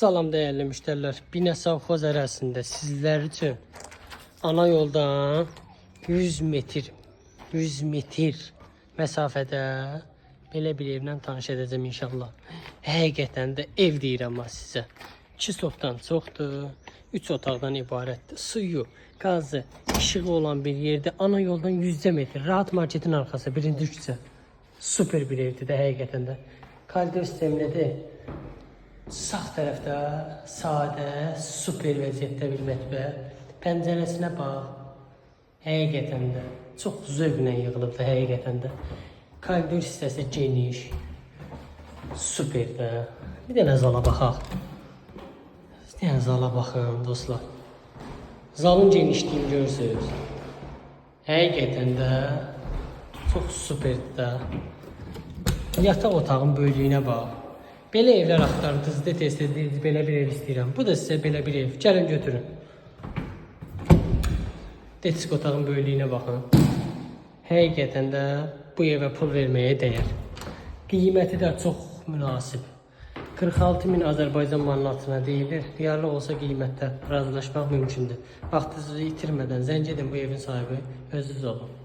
Salam değerli müşteriler. Bine Savxoz ərazisində sizlər üçün ana yoldan 100 metr 100 metr məsafədə belə bir evlə tanış edəcəm inşallah. Həqiqətən də ev deyirəm ha sizə. 2 sotdan çoxdur. 3 otaqdan ibarətdir. Suyu, qazı, işığı olan bir yerdə ana yoldan 100 metr. Rahat marketin arxası birinci küçə. Super bir evdir də həqiqətən də. Koridor sistemlidir. Sağ tərəfdə sadə, super vəziyyətdə bir mətbəx. Pəncərəsinə bax. Həqiqətən də çox zövqlə yığılıbdı həqiqətən də. Koridor hissəsi geniş. Super də. Bir dənə zala baxaq. Bir zala baxın dostlar. Zalın genişliyini görürsünüz. Həqiqətən də çox superdir də. Yataq otağın böyüklüyünə bax. Belə evlər da tez-tez deyirdiniz, belə bir ev istəyirəm. Bu da sizə belə bir ev. Gəlin götürün. Detisk otağın böyüklüyünə baxın. Həqiqətən də bu evə pul verməyə dəyər. Qiyməti də çox münasib. 46 min Azərbaycan manatına deyilir. Diyarlı olsa qiymətdə razılaşmaq mümkündür. Vaxtınızı itirmədən zəng edin bu evin sahibi özünüz olun.